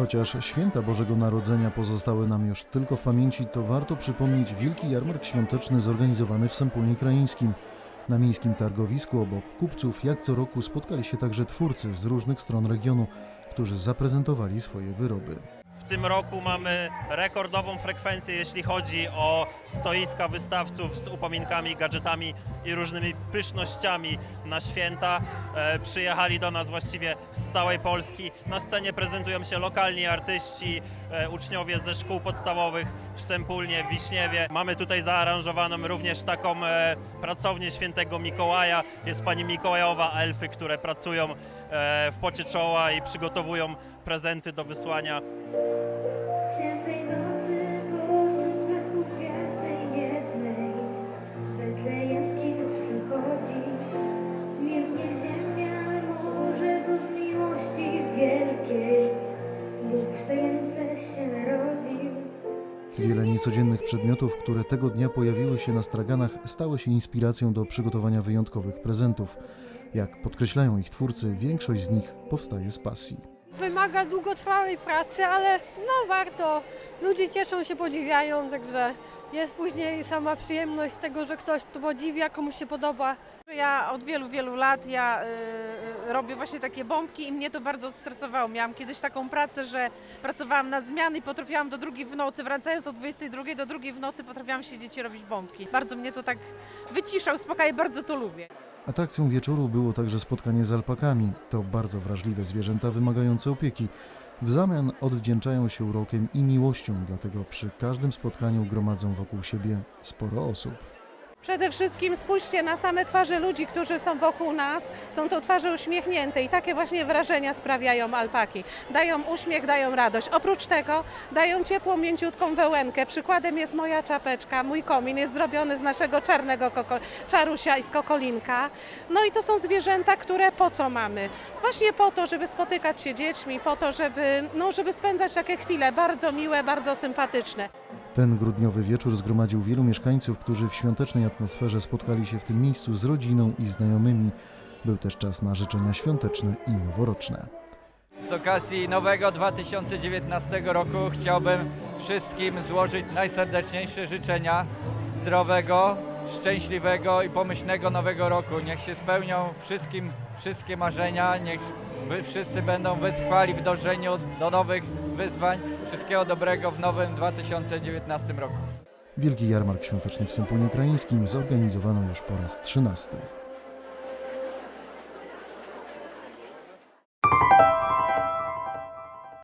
Chociaż święta Bożego Narodzenia pozostały nam już tylko w pamięci, to warto przypomnieć wielki jarmark świąteczny zorganizowany w Sępólnie Krajeńskim. Na miejskim targowisku obok kupców jak co roku spotkali się także twórcy z różnych stron regionu, którzy zaprezentowali swoje wyroby. W tym roku mamy rekordową frekwencję, jeśli chodzi o stoiska wystawców z upominkami, gadżetami i różnymi pysznościami na święta. E, przyjechali do nas właściwie z całej Polski. Na scenie prezentują się lokalni artyści, e, uczniowie ze szkół podstawowych w Sępólnie, w Wiśniewie. Mamy tutaj zaaranżowaną również taką e, pracownię świętego Mikołaja. Jest pani Mikołajowa, elfy, które pracują w pocie czoła i przygotowują prezenty do wysłania. Ciemnej nocy pośród blasku gwiazdy jednej Betlejemski przychodzi. Milknie ziemia, morze, bo z miłości wielkiej Bóg w się narodził Wiele niecodziennych przedmiotów, które tego dnia pojawiły się na straganach, stały się inspiracją do przygotowania wyjątkowych prezentów. Jak podkreślają ich twórcy, większość z nich powstaje z pasji. Wymaga długotrwałej pracy, ale no warto. Ludzie cieszą się, podziwiają, także jest później sama przyjemność z tego, że ktoś to podziwia, komuś się podoba. Ja od wielu, wielu lat ja y, robię właśnie takie bombki i mnie to bardzo stresowało. Miałam kiedyś taką pracę, że pracowałam na zmiany i potrafiłam do drugiej w nocy, wracając od 22 do drugiej w nocy potrafiłam siedzieć i robić bombki. Bardzo mnie to tak wycisza, uspokaja, bardzo to lubię. Atrakcją wieczoru było także spotkanie z alpakami. To bardzo wrażliwe zwierzęta wymagające opieki. W zamian odwdzięczają się urokiem i miłością, dlatego przy każdym spotkaniu gromadzą wokół siebie sporo osób. Przede wszystkim spójrzcie na same twarze ludzi, którzy są wokół nas. Są to twarze uśmiechnięte i takie właśnie wrażenia sprawiają alpaki. Dają uśmiech, dają radość. Oprócz tego dają ciepłą, mięciutką wełenkę. Przykładem jest moja czapeczka, mój komin jest zrobiony z naszego czarnego czarusia i z kokolinka. No i to są zwierzęta, które po co mamy? Właśnie po to, żeby spotykać się dziećmi, po to, żeby, no, żeby spędzać takie chwile bardzo miłe, bardzo sympatyczne. Ten grudniowy wieczór zgromadził wielu mieszkańców, którzy w świątecznej atmosferze spotkali się w tym miejscu z rodziną i znajomymi. Był też czas na życzenia świąteczne i noworoczne. Z okazji nowego 2019 roku chciałbym wszystkim złożyć najserdeczniejsze życzenia zdrowego, szczęśliwego i pomyślnego nowego roku. Niech się spełnią wszystkim wszystkie marzenia, niech wszyscy będą wytrwali w dążeniu do nowych wyzwań. Wszystkiego dobrego w nowym 2019 roku. Wielki Jarmark Świąteczny w Sępólnie Krajeńskim zorganizowano już po raz 13.